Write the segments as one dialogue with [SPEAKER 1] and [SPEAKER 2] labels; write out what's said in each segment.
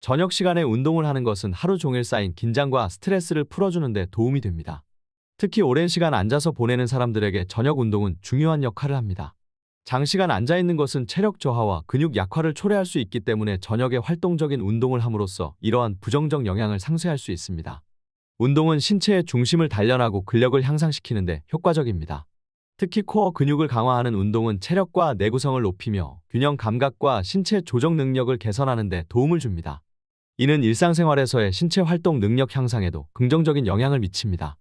[SPEAKER 1] 저녁 시간에 운동을 하는 것은 하루 종일 쌓인 긴장과 스트레스를 풀어주는 데 도움이 됩니다. 특히 오랜 시간 앉아서 보내는 사람들에게 저녁 운동은 중요한 역할을 합니다. 장시간 앉아 있는 것은 체력 저하와 근육 약화를 초래할 수 있기 때문에 저녁에 활동적인 운동을 함으로써 이러한 부정적 영향을 상쇄할 수 있습니다. 운동은 신체의 중심을 단련하고 근력을 향상시키는데 효과적입니다. 특히 코어 근육을 강화하는 운동은 체력과 내구성을 높이며 균형 감각과 신체 조정 능력을 개선하는 데 도움을 줍니다. 이는 일상생활에서의 신체 활동 능력 향상에도 긍정적인 영향을 미칩니다.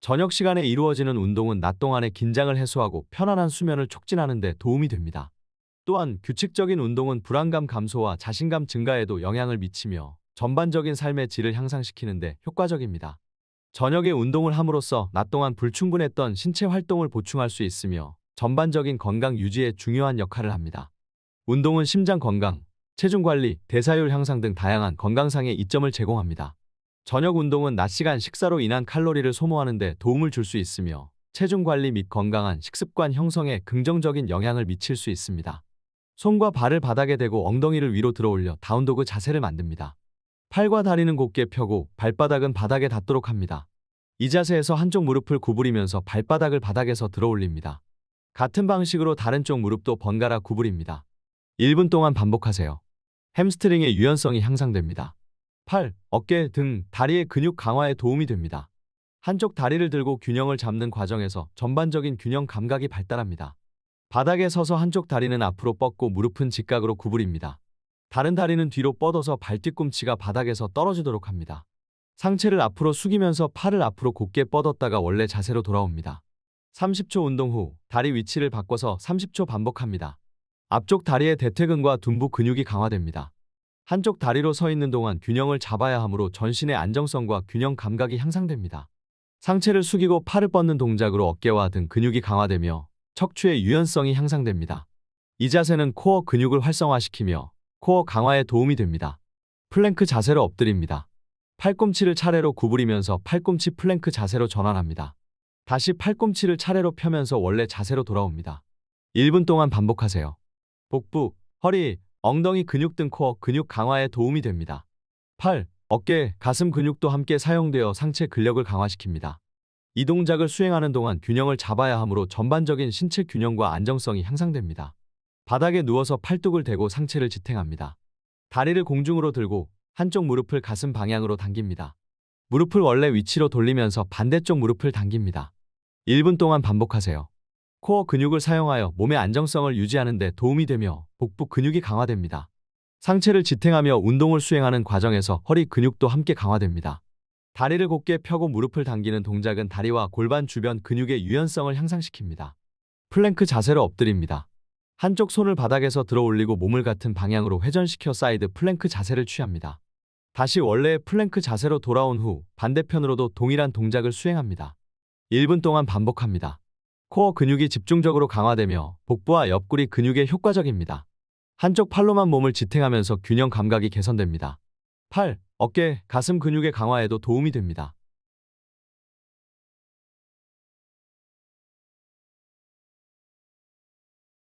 [SPEAKER 1] 저녁 시간에 이루어지는 운동은 낮 동안의 긴장을 해소하고 편안한 수면을 촉진하는 데 도움이 됩니다. 또한 규칙적인 운동은 불안감 감소와 자신감 증가에도 영향을 미치며 전반적인 삶의 질을 향상시키는 데 효과적입니다. 저녁에 운동을 함으로써 낮 동안 불충분했던 신체 활동을 보충할 수 있으며 전반적인 건강 유지에 중요한 역할을 합니다. 운동은 심장 건강, 체중 관리, 대사율 향상 등 다양한 건강상의 이점을 제공합니다. 저녁 운동은 낮 시간 식사로 인한 칼로리를 소모하는 데 도움을 줄 수 있으며 체중 관리 및 건강한 식습관 형성에 긍정적인 영향을 미칠 수 있습니다. 손과 발을 바닥에 대고 엉덩이를 위로 들어 올려 다운도그 자세를 만듭니다. 팔과 다리는 곧게 펴고 발바닥은 바닥에 닿도록 합니다. 이 자세에서 한쪽 무릎을 구부리면서 발바닥을 바닥에서 들어 올립니다. 같은 방식으로 다른 쪽 무릎도 번갈아 구부립니다. 1분 동안 반복하세요. 햄스트링의 유연성이 향상됩니다. 팔, 어깨 등 다리의 근육 강화에 도움이 됩니다. 한쪽 다리를 들고 균형을 잡는 과정에서 전반적인 균형 감각이 발달합니다. 바닥에 서서 한쪽 다리는 앞으로 뻗고 무릎은 직각으로 구부립니다. 다른 다리는 뒤로 뻗어서 발뒤꿈치가 바닥에서 떨어지도록 합니다. 상체를 앞으로 숙이면서 팔을 앞으로 곧게 뻗었다가 원래 자세로 돌아옵니다. 30초 운동 후 다리 위치를 바꿔서 30초 반복합니다. 앞쪽 다리의 대퇴근과 둔부 근육이 강화됩니다. 한쪽 다리로 서 있는 동안 균형을 잡아야 하므로 전신의 안정성과 균형 감각이 향상됩니다. 상체를 숙이고 팔을 뻗는 동작으로 어깨와 등 근육이 강화되며 척추의 유연성이 향상됩니다. 이 자세는 코어 근육을 활성화시키며 코어 강화에 도움이 됩니다. 플랭크 자세로 엎드립니다. 팔꿈치를 차례로 구부리면서 팔꿈치 플랭크 자세로 전환합니다. 다시 팔꿈치를 차례로 펴면서 원래 자세로 돌아옵니다. 1분 동안 반복하세요. 복부, 허리, 엉덩이 근육 등 코어 근육 강화에 도움이 됩니다. 팔, 어깨, 가슴 근육도 함께 사용되어 상체 근력을 강화시킵니다. 이 동작을 수행하는 동안 균형을 잡아야 하므로 전반적인 신체 균형과 안정성이 향상됩니다. 바닥에 누워서 팔뚝을 대고 상체를 지탱합니다. 다리를 공중으로 들고 한쪽 무릎을 가슴 방향으로 당깁니다. 무릎을 원래 위치로 돌리면서 반대쪽 무릎을 당깁니다. 1분 동안 반복하세요. 코어 근육을 사용하여 몸의 안정성을 유지하는 데 도움이 되며 복부 근육이 강화됩니다. 상체를 지탱하며 운동을 수행하는 과정에서 허리 근육도 함께 강화됩니다. 다리를 곧게 펴고 무릎을 당기는 동작은 다리와 골반 주변 근육의 유연성을 향상시킵니다. 플랭크 자세로 엎드립니다. 한쪽 손을 바닥에서 들어 올리고 몸을 같은 방향으로 회전시켜 사이드 플랭크 자세를 취합니다. 다시 원래의 플랭크 자세로 돌아온 후 반대편으로도 동일한 동작을 수행합니다. 1분 동안 반복합니다. 코어 근육이 집중적으로 강화되며 복부와 옆구리 근육에 효과적입니다. 한쪽 팔로만 몸을 지탱하면서 균형 감각이 개선됩니다. 팔, 어깨, 가슴 근육의 강화에도 도움이 됩니다.